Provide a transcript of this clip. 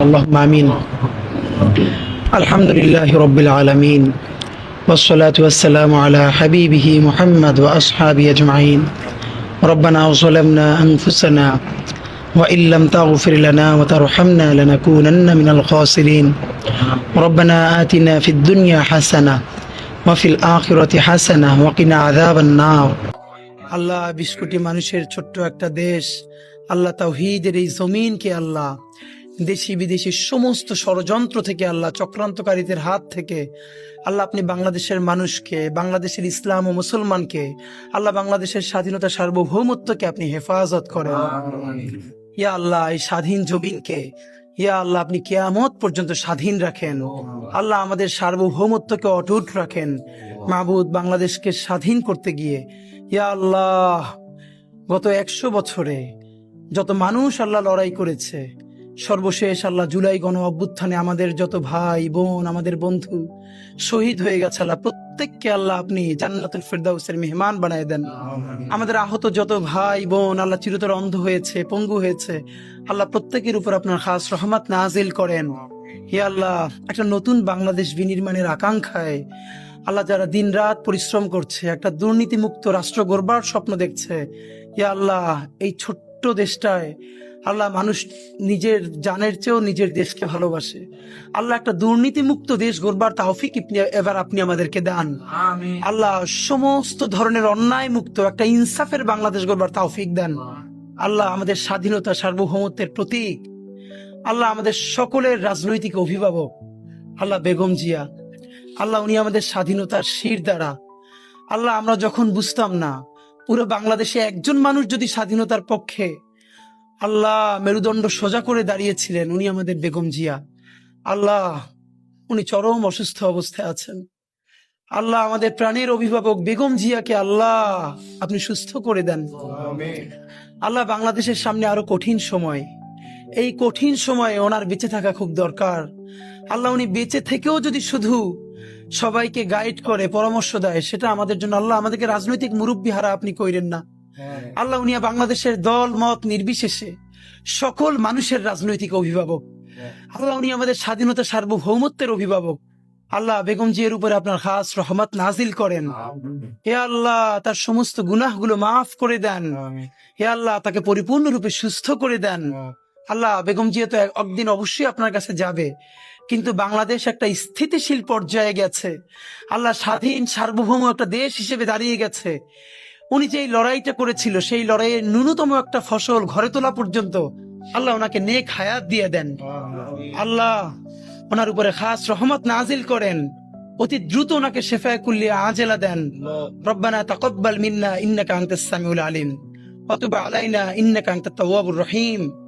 اللهم امين الحمد لله رب العالمين والصلاة والسلام على حبيبه محمد وأصحابه أجمعين ربنا ظلمنا أنفسنا وإن لم تغفر لنا وترحمنا لنكونن من الخاسرين ربنا آتنا في الدنيا حسنة وفي الآخرة حسنة وقنا عذاب النار আল্লাহ বিশ কোটি মানুষের ছোট্ট একটা দেশ আল্লাহ তাওহীদের এই জমিনকে আল্লাহ দেশি বিদেশি সমস্ত ষড়যন্ত্র থেকে আল্লাহ চক্রান্তকারীদের হাত থেকে আল্লাহ আপনি বাংলাদেশের মানুষকে বাংলাদেশের ইসলাম ও মুসলমানকে আল্লাহ বাংলাদেশের স্বাধীনতা সার্বভৌমত্বকে আপনি হেফাজত করেন। ইয়া আল্লাহ এই স্বাধীন জমিনকে ইয়া আল্লাহ আপনি কেয়ামত পর্যন্ত স্বাধীন রাখেন। আল্লাহ আমাদের সার্বভৌমত্বকে অটুট রাখেন। মাহবুদ বাংলাদেশকে স্বাধীন করতে গিয়ে ইয়া আল্লাহ গত একশো বছরে যত মানুষ আল্লাহ লড়াই করেছে সর্বশেষ আল্লাহ জুলাই গণ অভ্যুত্থানে আমাদের যত ভাই বোন আমাদের বন্ধু শহীদ হয়ে গেছে আল্লাহ প্রত্যেককে আল্লাহ আপনি জান্নাতুল ফেরদাউসের মেহমান বানায় দেন। আমাদের আহত যত ভাই বোন আল্লাহ চিরতর অন্ধ হয়েছে পঙ্গু হয়েছে আল্লাহ প্রত্যেকের উপর আপনার খাস রহমত নাজিল করেন। হে আল্লাহ একটা নতুন বাংলাদেশ বিনির্মাণের আকাঙ্ক্ষায় আল্লাহ যারা দিনরাত পরিশ্রম করছে একটা দুর্নীতিমুক্ত রাষ্ট্র গড়বার স্বপ্ন দেখছে হে আল্লাহ এই ছোট্ট দেশটায় আল্লাহ মানুষ নিজের জানের চেয়েও নিজের দেশকে ভালোবাসে। আল্লাহ একটা দুর্নীতিমুক্ত দেশ গড়বার ইপনি- এবার আপনি আমাদেরকে দেন। আল্লাহ সমস্ত ধরনের অন্যায় মুক্ত একটা ইনসাফের বাংলাদেশ গড়বার তাওফিক দেন। আল্লাহ আমাদের স্বাধীনতা সার্বভৌমত্বের প্রতীক। আল্লাহ আমাদের সকলের রাজনৈতিক অভিভাবক। আল্লাহ বেগম জিয়া। আল্লাহ উনি আমাদের স্বাধীনতার শির দ্বারা। আল্লাহ আমরা যখন বুঝতাম না পুরো বাংলাদেশে একজন মানুষ যদি স্বাধীনতার পক্ষে আল্লাহ মেরুদণ্ড সোজা করে দাঁড়িয়েছিলেন উনি আমাদের বেগম জিয়া। আল্লাহ উনি চরম অসুস্থ অবস্থায় আছেন। আল্লাহ আমাদের প্রাণের অভিভাবক বেগম জিয়াকে আল্লাহ আপনি সুস্থ করে দেন। আল্লাহ বাংলাদেশের সামনে আরও কঠিন সময়। এই কঠিন সময়ে ওনার বেঁচে থাকা খুব দরকার। আল্লাহ উনি বেঁচে থেকেও যদি শুধু সবাইকে গাইড করে পরামর্শ দেয়। সেটা আমাদের জন্য আল্লাহ আমাদেরকে রাজনৈতিক মুরব্বী হারা আপনি কইরেন না। আল্লাহ উনি বাংলাদেশের দল মত নির্বিশেষে সকল মানুষের রাজনৈতিক অভিভাবক। আল্লাহ উনি আমাদের স্বাধীনতা সার্বভৌমত্বের অভিভাবক। আল্লাহ বেগম জিয়ের উপরে আপনার খাস রহমত নাজিল করেন। হে আল্লাহ তার সমস্ত গুনাহগুলো মাফ করে দেন। হে আল্লাহ তাকে পরিপূর্ণরূপে সুস্থ করে দেন। আল্লাহ বেগম জিয়া তো একদিন অবশ্যই আপনার কাছে যাবে। কিন্তু বাংলাদেশ একটা স্থিতিশীল পর্যায়ে গেছে। আল্লাহ স্বাধীন সার্বভৌম একটা দেশ হিসেবে দাঁড়িয়ে গেছে। উনি যে লড়াইটা করেছিল, সেই লড়াইয়ের ন্যূনতম একটা ফসল ঘরে তোলা পর্যন্ত আল্লাহ ওনাকে নেক হায়াত দিয়ে দেন। আল্লাহ ওনার উপরে খাস রহমত নাজিল করেন। অতি দ্রুত ওনাকে শেফায় কুল্লিয়া আজেলা দেন। রব্বানা তাকব্বাল মিন্না, ইন্নাকা আনতাস সামিউল আলিম। ওয়া তুব আলাইনা, ইন্নাকা আনতাত তাওয়াবুর রহিম।